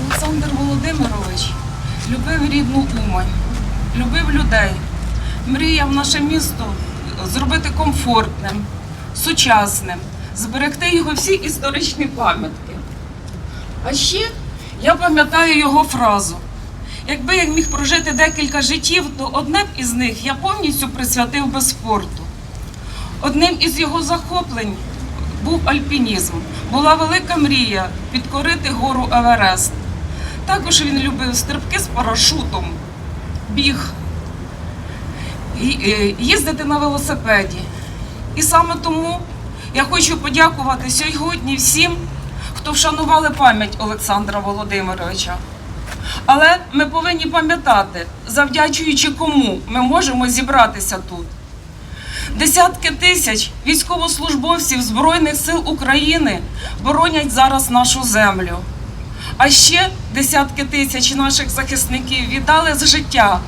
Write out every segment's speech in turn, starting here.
Олександр Володимирович любив рідну Умань, любив людей, мріяв наше місто зробити комфортним, сучасним, зберегти його всі історичні пам'ятки. А ще я пам'ятаю його фразу. Якби я міг прожити декілька життів, то одне б із них я повністю присвятив би спорту. Одним із його захоплень був альпінізм. Була велика мрія підкорити гору Еверест. Також він любив стрибки з парашутом, біг, е, їздити на велосипеді. І саме тому я хочу подякувати сьогодні всім, хто вшанували пам'ять Олександра Володимировича. Але ми повинні пам'ятати, завдячуючи кому ми можемо зібратися тут. Десятки тисяч військовослужбовців Збройних сил України боронять зараз нашу землю. А ще десятки тисяч наших захисників віддали з життя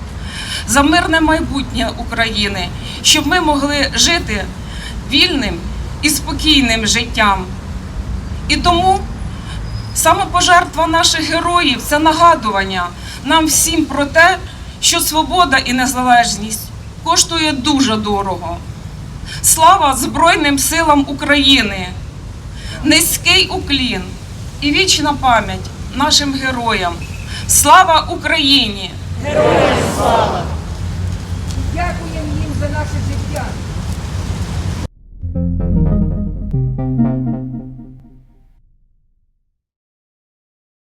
за мирне майбутнє України, щоб ми могли жити вільним і спокійним життям. І тому самопожертва наших героїв це нагадування нам всім про те, що свобода і незалежність коштує дуже дорого. Слава Збройним силам України! Низький уклін і вічна пам'ять нашим героям. Слава Україні! Героям їм